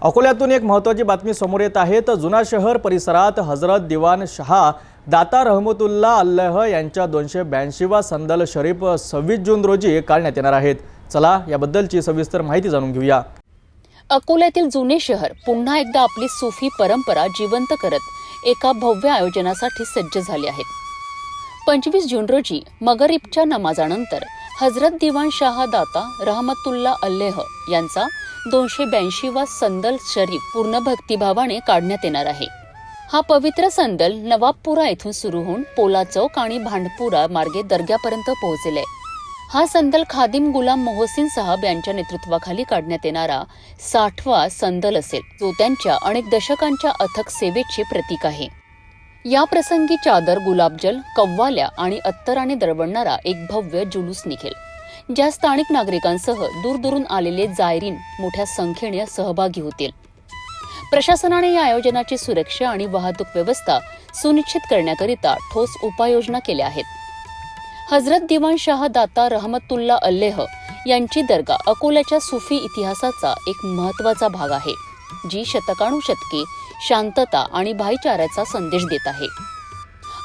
अकोल्यातून एक महत्त्वाची बातमी समोर येत आहे. तर जुना शहर परिसरात हजरत दिवान शहा दाता रहमतुल्ला अल्लह यांच्या दोनशे ब्याऐंशीवा संदल शरीफ सव्वीस जून रोजी काढण्यात येणार आहेत. चला याबद्दलची सविस्तर माहिती जाणून घेऊया. अकोल्यातील जुने शहर पुन्हा एकदा आपली सुफी परंपरा जिवंत करत एका भव्य आयोजनासाठी सज्ज झाले आहेत. पंचवीस जून रोजी मगरीबच्या नमाजानंतर हजरत दिवान शाह दाता रहमतुल्ला अल्लेह यांचा दोनशे ब्याऐंशीवा संदल शरीफ पूर्ण भक्तिभावाने काढण्यात येणार आहे. हा पवित्र संदल नवाबपुरा येथून सुरू होऊन पोला चौक आणि भांडपुरा मार्गे दर्ग्यापर्यंत पोहोचेल हा संदल खादिम गुलाम मोहसिन साहब यांच्या नेतृत्वाखाली काढण्यात येणारा साठवा संदल असेल जो त्यांच्या अनेक दशकांच्या अथक सेवेचे प्रतीक आहे. या प्रसंगी चादर गुलाबजल कव्वाल्या आणि अत्तराने दरवळणारा एक भव्य जुलूस निघेल. ज्या स्थानिक नागरिकांसह दूरदूरून आलेले जायरीन मोठ्या संख्येने सहभागी होतील. प्रशासनाने या आयोजनाची सुरक्षा आणि वाहतूक व्यवस्था सुनिश्चित करण्याकरिता ठोस उपाययोजना केल्या आहेत. हजरत दिवाण शाह दाता रहमतुल्ला अल्लेह यांची दर्गा अकोल्याच्या सुफी इतिहासाचा एक महत्त्वाचा भाग आहे जी शतकानुशतके शांतता आणि भाईचाऱ्याचा संदेश देत आहे.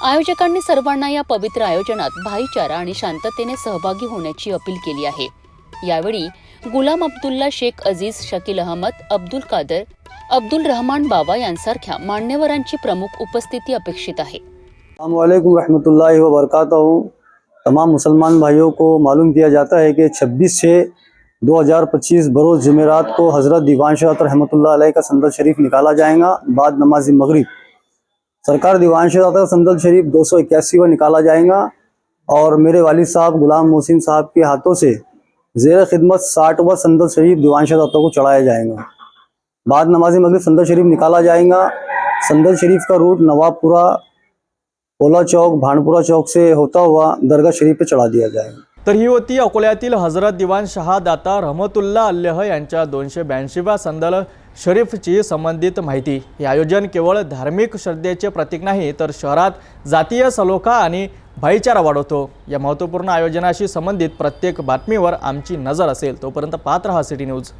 आयोजकांनी सर्वांना या पवित्र आयोजनात भाईचारा आणि शांततेने सहभागी होण्याची अपील केली आहे. यावेळी गुलाम अब्दुल्ला शेख अज़ीज़ शकील अहमद, अब्दुल कादर, अब्दुल रहमान बाबा यांसारख्या मान्यवरांची प्रमुख उपस्थिती अपेक्षित आहे. तमाम मुसलमान भाइयों को मालूम किया जाता है कि 26 से 2025 बरोज़ जुमेरात को हज़रत दीवान रहमतुल्लाह अलैह का संदल शरीफ निकाला जाएगा, बाद नमाज़ मगरिब सरकार दीवान शाह का संदल शरीफ दो सौ इक्यासीवा निकाला जाएगा और मेरे वालिद साहब गुलाम मोहसिन साहब के हाथों से जेर खिदमत साठवा संदल शरीफ दीवान शाह को चढ़ाया जाएगा। बाद नमाज़ मगरिब संदल शरीफ निकाला जाएगा। संदल शरीफ का रूट नवाबपुरा, ओला चौक, भानपुरा चौक से होता हुआ दरगाह शरीफ पर चढ़ा दिया जाएगा। तर ही होती अकोल्यातील हजरत दिवान शहा दाता रहमतुल्ला अल्लह यांच्या दोनशे ब्याऐंशीव्या संदल शरीफची संबंधित माहिती. हे आयोजन केवळ धार्मिक श्रद्धेचे प्रतीक नाही तर शहरात जातीय सलोखा आणि भाईचारा वाढवतो. या महत्त्वपूर्ण आयोजनाशी संबंधित प्रत्येक बातमीवर आमची नजर असेल. तोपर्यंत पात्र हा सिटी न्यूज.